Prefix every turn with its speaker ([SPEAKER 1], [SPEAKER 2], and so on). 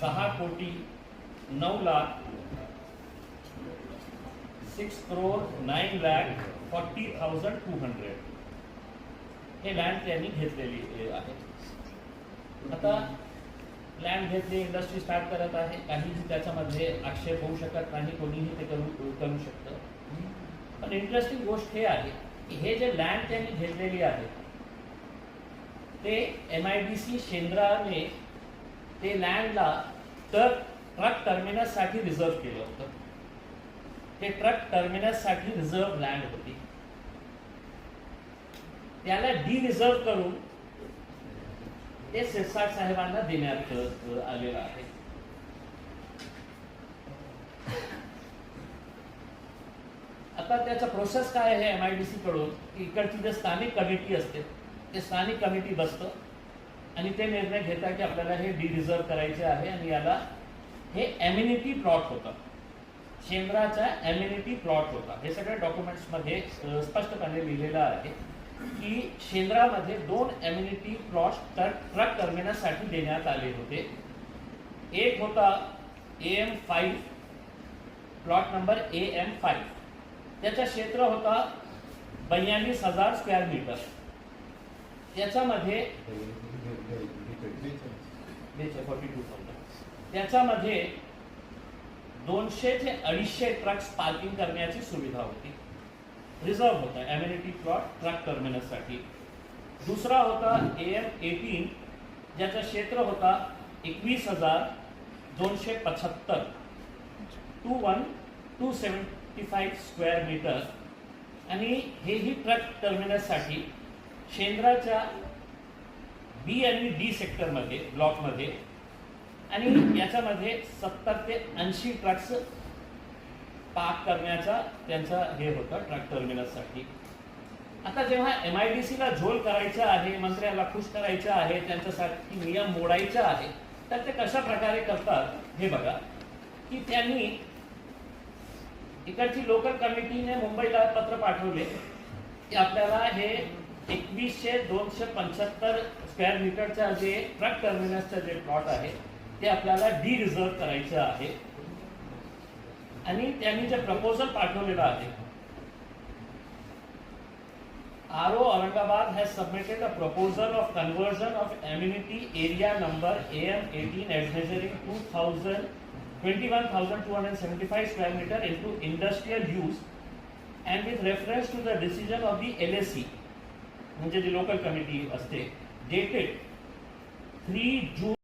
[SPEAKER 1] सहा कोटी नऊ lakh six crore nine lakh forty thousand two hundred हे लँड त्यांनी घेतलेली आहे. आता लँड घेतली इंडस्ट्री स्टार्ट करत आहे. काहीही त्याच्यामध्ये आक्षेप होऊ शकत नाही. कोणीही ते करू करू शकतं. पण इंटरेस्टिंग गोष्ट हे आहे की हे जे लँड त्यांनी घेतलेली आहे ते एम आय डी सी शेंद्राने ते लँडला ट्रक ट्रक टर्मिनससाठी रिझर्व केलं होतं. ते ट्रक टर्मिनससाठी रिझर्व लँड होती. त्याला डी रिझर्व करून ते सिरसाट साहेबांना देण्यात आलेलं आहे. आता त्याचा प्रोसेस काय आहे एम आय डी सी कडून? इकडची जे स्थानिक कमिटी असते ते स्थानिक कमिटी बसतं. आणि ते निर्णय घेता की आपल्याला हे डी रिझर्व करायचे आहे आणि याला हे एम्युनिटी प्लॉट होतं. शेंद्राचा एम्युनिटी प्लॉट होता. हे सगळ्या डॉक्युमेंट्समध्ये स्पष्टपणे लिहिलेलं आहे की शेंद्रामध्ये दोन एम्युनिटी प्लॉट ट्रक ट्रक टर्मिनससाठी देण्यात आले होते. एक होता A M five plot number A M five त्याचं क्षेत्र होता बयालीस हजार स्क्वेअर मीटर त्याच्यामध्ये फॉर्टी टू थाउजंड त्याच्यामध्ये दोनशे ते अडीचशे ट्रक्स पार्किंग करण्याची सुविधा होती. रिझर्व होता एम्युनिटी प्लॉट ट्रक टर्मिनससाठी दुसरा होता ए एम एटीन ज्याचं क्षेत्र होता एकवीस हजार दोनशे पचहत्तर. Two one two seventy five square metre आणि हेही ट्रक टर्मिनससाठी शेंद्राच्या बी आणि डी सेक्टरमध्ये ब्लॉकमध्ये आणि याच्यामध्ये सत्तर ते ऐंशी ट्रक्स पार्क करण्याचा त्यांचा हे होतं ट्रक टर्मिनससाठी आता जेव्हा एम आय डी सीला झोल करायचं आहे मंत्र्याला खुश करायचं आहे त्यांच्यासाठी नियम मोडायचा आहे तर ते कशा प्रकारे करतात हे बघा. की त्यांनी इकडची लोकल कमिटीने मुंबईला पत्र पाठवले की आपल्याला हे एकवीसशे दोनशे पंच्याहत्तर स्क्वेअर मीटरच्या जे ट्रक टर्मिनसचं जे प्लॉट आहे ते आपल्याला डी रिझर्व्ह करायचं आहे. आणि त्यांनी जे प्रपोजल पाठवलेलं आहे R O Aurangabad has submitted a proposal of conversion of amenity area number A M eighteen eight measuring two thousand twenty one thousand two hundred seventy five square metre in to industrial use and with reference to the decision of the L S C म्हणजे जी local committee असते dated three जून